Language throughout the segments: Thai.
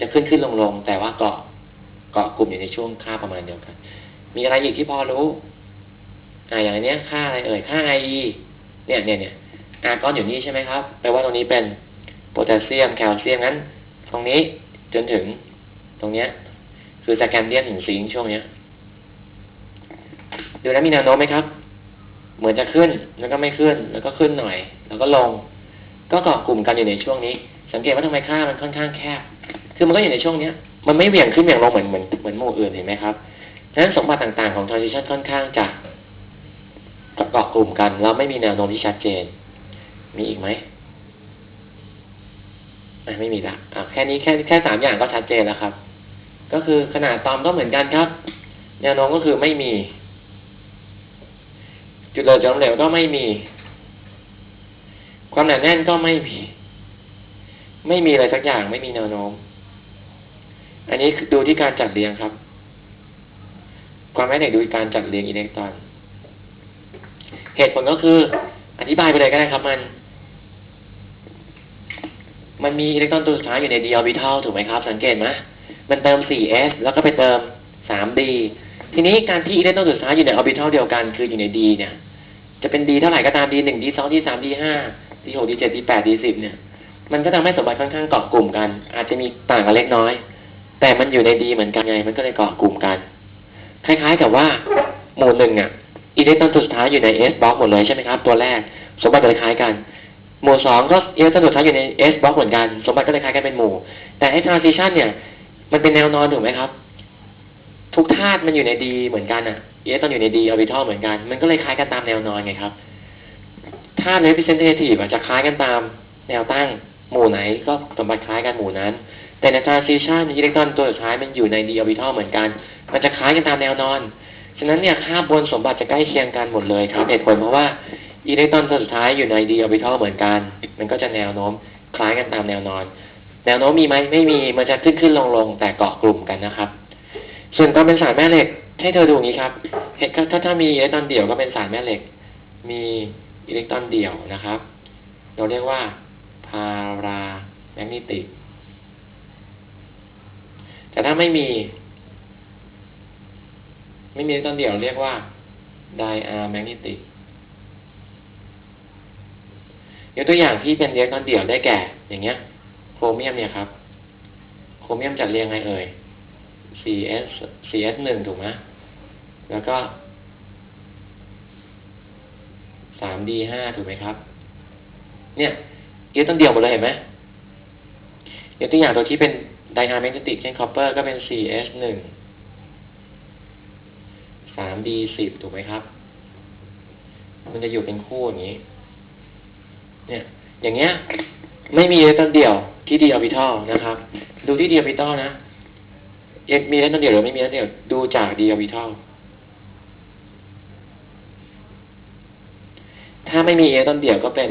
จะขึ้นขึ้นลงลงแต่ว่าเกาะเกาะกลุ่มอยู่ในช่วงค่าประมาณเดียวกัน มีอะไรอีกที่พอรู้อ่าอย่างนเนี้ยค่าอะไรเอ่ยค่า IE เนี่ยเนี่ยเนี่ยอาร์กอนอยู่นี่ใช่ไหมครับแปลว่าตรงนี้เป็นโพแทสเซียมแคลเซียมงั้น ตรงนี้จนถึงตรงเนี้ย คือสแกนเดียนถึงซิงช่วงเนี้ยดูแล้วมีแนวโน้มไหมครับ เหมือนจะขึ้นแล้วก็ไม่ขึ้น แล้วก็ขึ้นหน่อย แล้วก็ลง ก็เกาะกลุ่มกันอยู่ในช่วงนี้ สังเกตว่าทำไมค่ามันค่อนข้างแคบ คือมันก็อยู่ในช่วงเนี้ย มันไม่เหวี่ยงขึ้นเหวี่ยงลงเหมือนเหมือนเหมือนหมู่อื่นเห็นไหมครับฉะนั้นสมบัติต่างๆของ transition ค่อนข้างจะเกาะกลุ่มกันแล้วไม่มีแนวโน้มที่ชัดเจน มีอีกไหมอ่ไม่มีละอะแค่นี้แค่แค่สามอย่างก็ชัดเจนแล้วครับ ก็คือขนาดตอมก็เหมือนกันครับ แนวโน้มก็คือไม่มี จุดเริ่มจากเหลวก็ไม่มี ความหนาแน่นก็ไม่มี ไม่มีอะไรสักอย่างไม่มีแนวโน้ม อันนี้ดูที่การจัดเรียงครับ ความแม่เหล็กดูการจัดเรียงอิเล็กตรอน เหตุผลก็คือ อธิบายไปเลยก็ได้ครับ มัน มันมีอิเล็กตรอนตัวสุดท้ายอยู่ใน d orbital ถูกไหมครับ สังเกตไหมมันเติม 4s แล้วก็ไปเติม 3d ทีนี้การที่อิเล็กตรอนสุดท้ายอยู่ใน orbital เดียวกันคืออยู่ใน d เนี่ย จะเป็น d เท่าไหร่ก็ตาม d 1 d 2 d 3 d 5 d 6 d 7 d 8 d 10เนี่ย มันก็ทำให้สมบัติค่อนข้างเกาะกลุ่มกัน อาจจะมีต่างกันเล็กน้อย แต่มันอยู่ใน d เหมือนกันไง มันก็เลยเกาะกลุ่มกัน คล้ายๆกับว่าหมู่หนึ่งอะอิเล็กตรอนสุดท้ายอยู่ใน s box หมดเลยใช่ไหมครับ ตัวแรก สมบัติก็เลยคล้ายกัน หมู่สองก็อิเล็กตรอนสุดท้ายอยู่ใน s box เหมือนกัน สมบัติก็เลยคล้ายกันเป็นหมู่ แต่ไอ้ transition เนี่ย มันเป็นแนวนอนถูกไหมครับ ทุกธาตุมันอยู่ใน d เหมือนกันอะอิเล็กตรอนอยู่ใน d orbital เหมือนกัน มันก็เลยคล้ายกันตามแนวนอนไงครับธาตุ representative อะจะคล้ายกันตามแนวตั้งหมู่ไหนก็สมบัติคล้ายกันหมู่นั้น แต่ใน transition อิเล็กตรอนตัวสุดท้ายมันอยู่ใน d orbital เหมือนกัน มันจะคล้ายกันตามแนวนอน ฉะนั้นเนี่ยค่าบนสมบัติจะใกล้เคียงกันหมดเลยครับเหตุผลเพราะว่าอิเล็กตรอนตัวสุดท้ายอยู่ใน d orbital เหมือนกัน มันก็จะแนวโน้มคล้ายกันตามแนวนอน แนวโน้มมีไหมไม่มี มันจะขึ้นขึ้นลงลงแต่เกาะกลุ่มกันนะครับ ส่วนตอนเป็นสารแม่เหล็ก ให้เธอดูงนี้ครับเหตุถ้าถ้ามีอิเล็กตรอนเดี่ยวก็เป็นสารแม่เหล็ก มีอิเล็กตรอนเดี่ยวนะครับ เราเรียกว่าพาราแมกนิติก แต่ถ้าไม่มี ไม่มีอิเล็กตรอนเดี่ยวเรียกว่าไดอาร์แมกนิติกยกตัวอย่างที่เป็นอิเล็กตรอนเดี่ยวได้แก่ อย่างเงี้ย โครเมียมเนี่ยครับ โครเมียมจัดเรียงไงเอ่ย CS CS หนึ่งถูกไหมแล้วก็ 3D ห้าถูกไหมครับ เนี่ยอิเล็กตรอนเดี่ยวหมดเลยเห็นไหมยกตัวอย่างตัวที่เป็น ไดอาร์แมกนิติกเช่นคอปเปอร์ก็เป็น CS หนึ่งสามดีสิบถูกไหมครับ มันจะอยู่เป็นคู่อย่างนี้ เนี่ย อย่างเงี้ย ไม่มีอิเล็กตรอนเดี่ยวที่ดีออร์บิทัลนะครับ ดูที่ดีออร์บิทัลนะเอ็มีอิเล็กตรอนเดี่ยวหรือไม่มีอิเล็กตรอนเดี่ยว ดูจากดีออร์บิทัลถ้าไม่มีอิเล็กตรอนเดี่ยวก็เป็น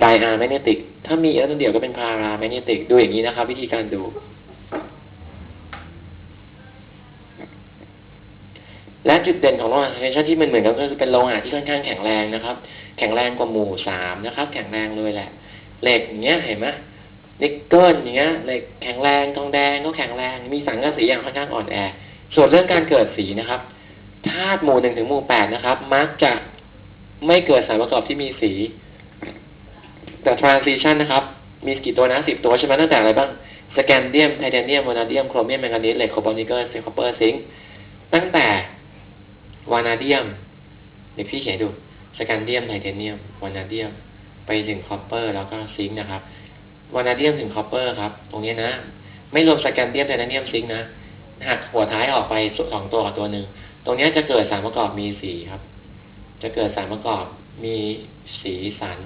ไดอาร์แมกเนติก ถ้ามีอิเล็กตรอนเดียวก็เป็นพาราแมกเนติกดูอย่างนี้นะครับ วิธีการดู และจุดเด่นของโลหะเทนชั่นที่มันเหมือนกันก็คือเป็นโลหะที่ค่อนข้างแข็งแรงนะครับ แข็งแรงกว่าหมู่สามนะครับ แข็งแรงเลยแหละ เหล็กอย่างเงี้ยเห็นไหมนิกเกิลอย่างเงี้ยเหล็กแข็งแรงทองแดงก็แข็งแรง มีสังกะสีอย่างค่อนข้างอ่อนแอ ส่วนเรื่องการเกิดสีนะครับธาตุหมู่หนึ่งถึงหมู่แปดนะครับ มักจะไม่เกิดสารประกอบที่มีสี แต่ transition นะครับ มีกี่ตัวนะสิบตัวใช่ไหมตั้งแต่อะไรบ้างสแกนเดียมไทเทเนียมโมนาเดียมโครเมียมแมงกานีสเหล็กโคบอลนิกเกิลเซคอปเปอร์ซิงค์ตั้งแต่วานาเดียมเดี๋ยวพี่เขียนดูสแกนเดียมไทเทเนียมวานาเดียมไปถึงคอปเปอร์แล้วก็ซิงค์นะครับวานาเดียมถึงคอปเปอร์ครับ ตรงนี้นะ ไม่รวมสแกนเดียมไทเทเนียมซิงค์นะหักหัวท้ายออกไปสองตัวกับตัวหนึ่งตรงนี้จะเกิดสารประกอบมีสีครับ จะเกิดสารประกอบมีสีสัน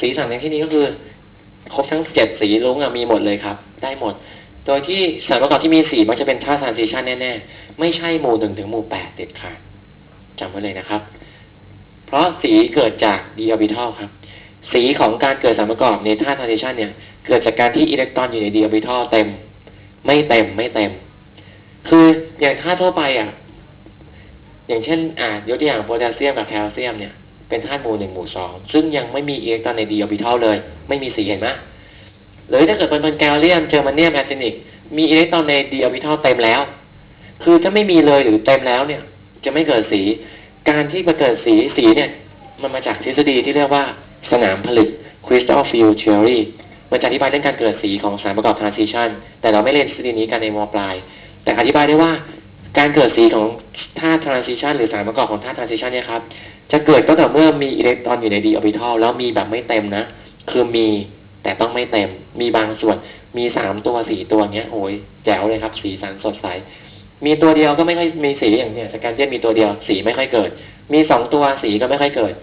สีสันในที่นี้ก็คือ ครบทั้งเจ็ดสีลุ้งอะมีหมดเลยครับ ได้หมด โดยที่สารประกอบที่มีสีมันจะเป็นธาตุทรานซิชันแน่ๆ ไม่ใช่หมู่หนึ่งถึงหมู่แปดเด็ดขาดจำไว้เลยนะครับ เพราะสีเกิดจากดีออร์บิทัลครับ สีของการเกิดสารประกอบในธาตุทรานซิชันเนี่ย เกิดจากการที่อิเล็กตรอนอยู่ในดีออร์บิทัลเต็ม ไม่เต็มไม่เต็ม คืออย่างธาตุทั่วไปอะอย่างเช่น อ่ายกตัวอย่างโพแทสเซียมกับแคลเซียมเนี่ย เป็นธาตุหมู่หนึ่งหมู่สองซึ่งยังไม่มีอิเล็กตรอนในดีออร์บิทัลเลย ไม่มีสีเห็นไหมหรือถ้าเกิดเป็นแกลเลียมเจอร์มาเนียมแอร์เซนิกมีอิเล็กตรอนในดีออร์บิทัลเต็มแล้ว คือถ้าไม่มีเลยหรือเต็มแล้วเนี่ย จะไม่เกิดสี การที่มาเกิดสีสีเนี่ย มันมาจากทฤษฎีที่เรียกว่าสนามผลึก crystal field theory มันจะอธิบายเรื่องการเกิดสีของสารประกอบ transition แต่เราไม่เรียนทฤษฎีนี้กันในมปลาย แต่อธิบายได้ว่าการเกิดสีของธาตุ transition หรือสารประกอบของธาตุ transition เนี่ยครับ จะเกิดก็ต่เมื่อมีอิเล็กตรอนอยู่ใน d orbital แล้วมีแบบไม่เต็มนะ คือมีแต่ต้องไม่เต็ม มีบางส่วน มีสามตัวสี่ตัวเนี้ยโอ้ยแจ๋วเลยครับ สีสันสดใส มีตัวเดียวก็ไม่ค่อยมีสีอย่างเนี้ยสแกนเจนมีตัวเดียวสีไม่ค่อยเกิด มีสองตัวสีก็ไม่ค่อยเกิด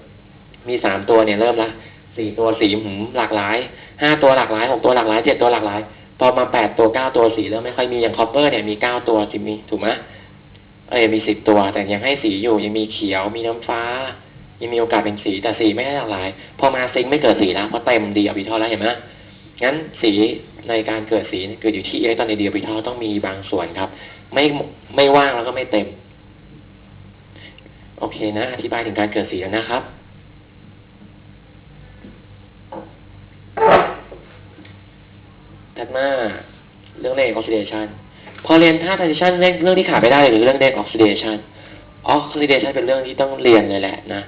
มีสามตัวเนี่ยเริ่มละสี่ตัวสีหืมหลากหลายห้าตัวหลากหลายหกตัวหลากหลายเจ็ดตัวหลากหลาย พอมาแปดตัวเก้าตัวสีเริ่มไม่ค่อยมีอย่างคอปเปอร์เนี่ยมีเก้าตัวสิมีถูกไหมเอ้ยมีสิบตัวแต่ยังให้สีอยู่ยังมีเขียวมีน้ำฟ้า ยังมีโอกาสเป็นสีแต่สีไม่ได้หลากหลาย พอมาซิงไม่เกิดสีแล้วเพราะเต็มดีออบิทัลแล้วเห็นไหมงั้นสีในการเกิดสีเกิดอยู่ที่อิเล็กตรอนในดีออบิทัลต้องมีบางส่วนครับ ไม่ไม่ว่างแล้วก็ไม่เต็ม โอเคนะ อธิบายถึงการเกิดสีแล้วนะครับ ถัดมาเรื่องเลขออกซิเดชันพอเรียนธาตุ transition เรื่องที่ขาดไม่ได้เลยคือเรื่องเลขออกซิเดชันออกซิเดชันเป็นเรื่องที่ต้องเรียนเลยแหละนะ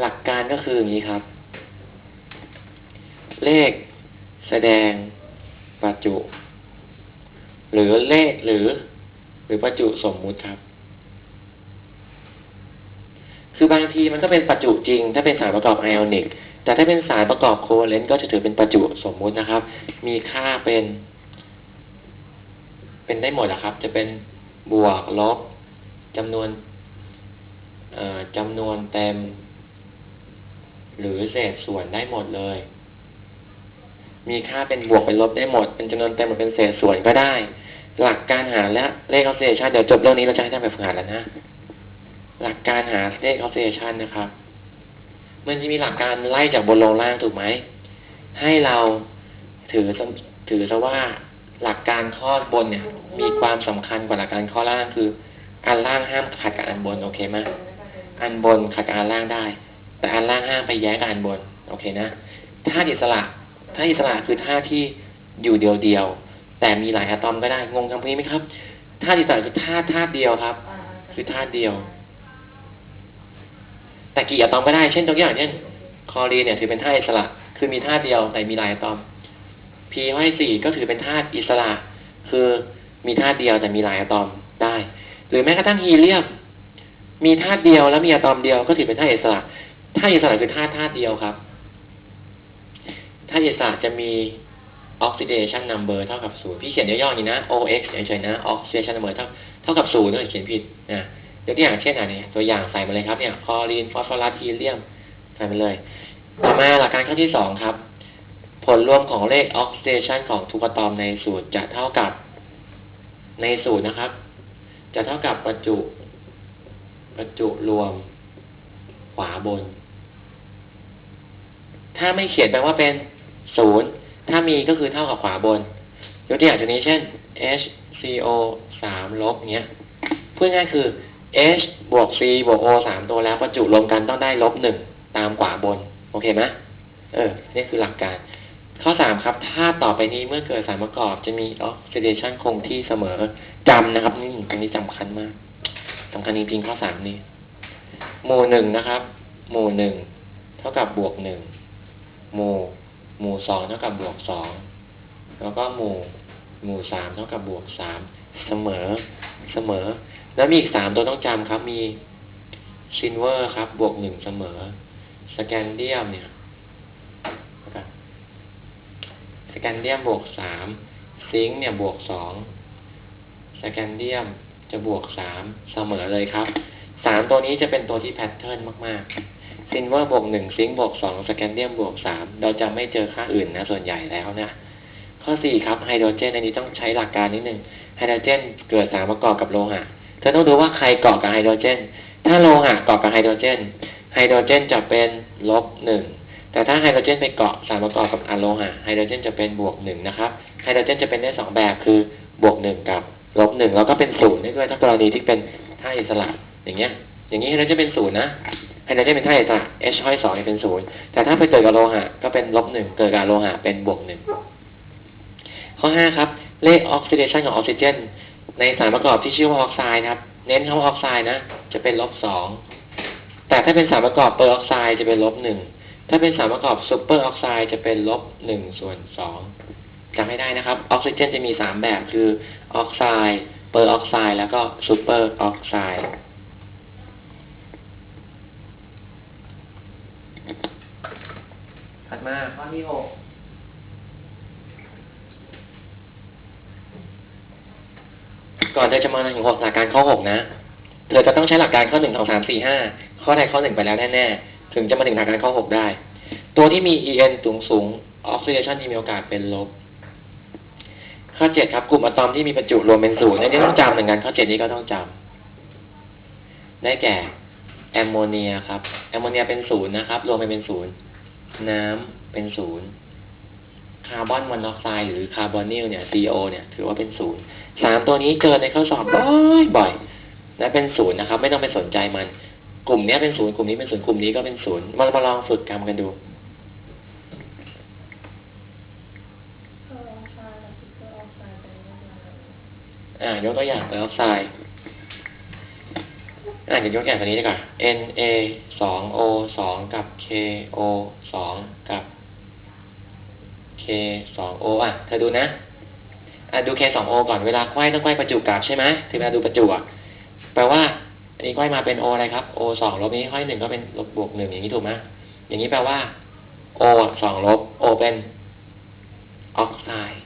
หลักการก็คืออย่างนี้ครับ เลขแสดงปัจจุ หรือเลขหรือ หรือปัจจุสมมุติครับ คือบางทีมันก็เป็นปัจจุจริง ถ้าเป็นสารประกอบไอออนิกแต่ถ้าเป็นสารประกอบโคเวเลนต์ก็จะถือเป็นปัจจุสมมุตินะครับ มีค่าเป็น เป็นได้หมดนะครับ จะเป็นบวกลบจำนวนจำนวนเต็ม หรือเศษส่วนได้หมดเลย มีค่าเป็นบวกเป็นลบได้หมด เป็นจำนวนเต็มหรือเป็นเศษส่วนก็ได้ หลักการหาและเลขออสซิเลชันเดี๋ยวจบเรื่องนี้เราจะให้ท่านไปฝึกหัดแล้วนะ หลักการหาเลขออสซิเลชันนะครับ มันจะมีหลักการไล่จากบนลงล่างถูกไหม ให้เราถือถือซะว่าหลักการข้อบนเนี่ย มีความสำคัญกว่าหลักการข้อล่างคือ อันล่างห้ามขัดกับอันบนโอเคไหมอันบนขัดกับอันล่างได้ แต่อันล่างห้ามไปแย้งกับอันบน โอเคนะธาตุอิสระธาตุอิสระคือธาตุที่อยู่เดียวเดียวๆแต่มีหลายอะตอมก็ได้ งงคำนี้ไหมครับธาตุอิสระคือธาตุธาตุเดียวครับ คือธาตุเดียว แต่กี่อะตอมก็ได้ เช่นตัวอย่างเช่นคลอรีนเนี่ยถือเป็นธาตุอิสระ คือมีธาตุเดียวแต่มีหลายอะตอม P ห้อยสี่ก็ถือเป็นธาตุอิสระ คือมีธาตุเดียวแต่มีหลายอะตอมได้ หรือแม้กระทั่งฮีเลียม มีธาตุเดียวแล้วมีอะตอมเดียวก็ถือเป็นธาตุอิสระ ธาตุอิสระคือธาตุธาตุเดียวครับธาตุอิสระจะมี oxidation number เท่ากับศูนย์พี่เขียนย่อๆอย่างนี้นะ OX เฉยๆนะ oxidation number เท่าเท่ากับศูนย์นะเขียนผิดนะยกตัวอย่างเช่นอันนี้ตัวอย่างใส่มาเลยครับเนี่ยคลอรีนฟอสฟอรัสฮีเลียมใส่มาเลย ต่อมาหลักการข้อที่สองครับ ผลรวมของเลขออกซิเดชันของทุกอะตอมในสูตรจะเท่ากับในสูตรนะครับ จะเท่ากับประจุ ประจุรวมขวาบน ถ้าไม่เขียนแปลว่าเป็นศูนย์ถ้ามีก็คือเท่ากับขวาบน ยกตัวอย่างตัวนี้เช่น HCO สามลบเนี้ยพูดง่ายคือ H บวก C บวก O สามตัวแล้วประจุรวมกันต้องได้ลบหนึ่งตามขวาบน โอเคไหมเออ นี่คือหลักการ ข้อสามครับ ถ้าต่อไปนี้เมื่อเกิดสารประกอบจะมีออกซิเดชันคงที่เสมอจำนะครับ นี่ตรงนี้สำคัญมากสำคัญจริงๆข้อสามนี้หมู่หนึ่งนะครับ หมู่หนึ่งเท่ากับบวกหนึ่ง หมู่ หมู่สองเท่ากับบวกสองแล้วก็หมู่ หมู่สามเท่ากับบวกสามเสมอ เสมอ แล้วมีอีกสามตัวต้องจำครับ มีซินเวอร์ครับ บวกหนึ่งเสมอ สแกนเดียมเนี่ยสแกนเดียมบวกสามซิงค์เนี่ยบวกสองสแกนเดียมจะบวกสามเสมอเลยครับสามตัวนี้จะเป็นตัวที่แพทเทิร์นมาก ๆ ซินเวอร์บวกหนึ่งซิงค์บวกสองสแกนเดียมบวกสามเราจะไม่เจอค่าอื่นนะ ส่วนใหญ่แล้วนะ ข้อสี่ครับไฮโดรเจนอันนี้ต้องใช้หลักการนิดนึงไฮโดรเจนเกิดสารประกอบกับโลหะเธอต้องดูว่าใครเกาะกับไฮโดรเจน ถ้าโลหะเกาะกับไฮโดรเจน ไฮโดรเจนจะเป็นลบหนึ่งแต่ถ้าไฮโดรเจนไปเกาะสารประกอบกับอะโลหะไฮโดรเจนจะเป็นบวกหนึ่งนะครับไฮโดรเจนจะเป็นได้สองแบบคือบวกหนึ่งกับลบหนึ่งแล้วก็เป็นศูนย์ด้วยถ้ากรณีที่เป็นธาอิสระอย่างเงี้ย อย่างนี้ไฮโดรเจนเป็นศูนย์นะไฮโดรเจนเป็นธาตุอิสระ H ห้อยสองเป็นศูนย์แต่ถ้าไปเกิดกับโลหะก็เป็นลบหนึ่งเกิดกับโลหะเป็นบวกหนึ่งข้อห้าครับ เลขออกซิเดชันของออกซิเจน ในสารประกอบที่ชื่อว่าออกไซด์นะครับ เน้นคำว่าออกไซด์นะ จะเป็นลบสองแต่ถ้าเป็นสารประกอบเปอร์ออกไซด์จะเป็นลบหนึ่งถ้าเป็นสารประกอบซูเปอร์ออกไซด์จะเป็นลบหนึ่งส่วนสองจำให้ได้นะครับ ออกซิเจนจะมีสามแบบคือออกไซด์เปอร์ออกไซด์แล้วก็ซูเปอร์ออกไซด์ถัด มาข้อที่หกก่อนเธอจะมาถึงหกหลักการข้อหกนะ เธอจะต้องใช้หลักการข้อหนึ่งสองสามสี่ห้าข้อใดข้อหนึ่งไปแล้วแน่ๆ ถึงจะมาถึงหลักการข้อหกได้ ตัวที่มี en สูงสูงออกซิเดชันที่มีโอกาสเป็นลบ ข้อเจ็ดครับกลุ่มอะตอมที่มีประจุรวมเป็นศูนย์อันนี้ต้องจำเหมือนกันข้อเจ็ดนี้ก็ต้องจำได้แก่แอมโมเนียครับ แอมโมเนียเป็นศูนย์นะครับ รวมไปเป็นศูนย์ น้ำเป็นศูนย์คาร์บอนมอนอกไซด์หรือคาร์บอนิลเนี่ย CO เนี่ยถือว่าเป็นศูนย์สามตัวนี้เจอในข้อสอบบ่อยบ่อยๆและเป็นศูนย์นะครับ ไม่ต้องไปสนใจมัน กลุ่มเนี้ยเป็นศูนย์กลุ่มนี้เป็นศูนย์กลุ่มนี้ก็เป็นศูนย์มามาลองฝึกกรรมกันดูเออออกไซด์กับซุปเปอร์ออกไซด์เป็นยังไงอ่ายกตัวอย่างเปอร์ออกไซด์ อ่าเดี๋ยวยกตัวอย่างตัวนี้ดีกว่า Na สอง O สองกับ KO สองกับ K สอง O อะ เธอดูนะอะดู K สอง O ก่อน เวลาไขว้ต้องไขว้ประจุกลับใช่ไหมถึงเวลาดูประจุอะ แปลว่า อันนี้ไขว้มาเป็น O อะไรครับ O สองลบนี้ไขว้หนึ่งก็เป็นลบบวกหนึ่งอย่างนี้ถูกไหมอย่างนี้แปลว่า O อะสองลบ O เป็นออกไซด์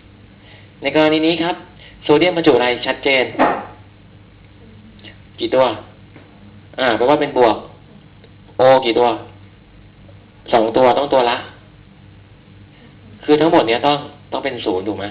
ในกรณีนี้ครับ โซเดียมบรรจุอะไรชัดเจน กี่ตัว อ่าเพราะว่าเป็นบวก โอกี่ตัว สองตัวต้องตัวละ คือทั้งหมดเนี้ยต้องต้องเป็นศูนย์ถูกไหม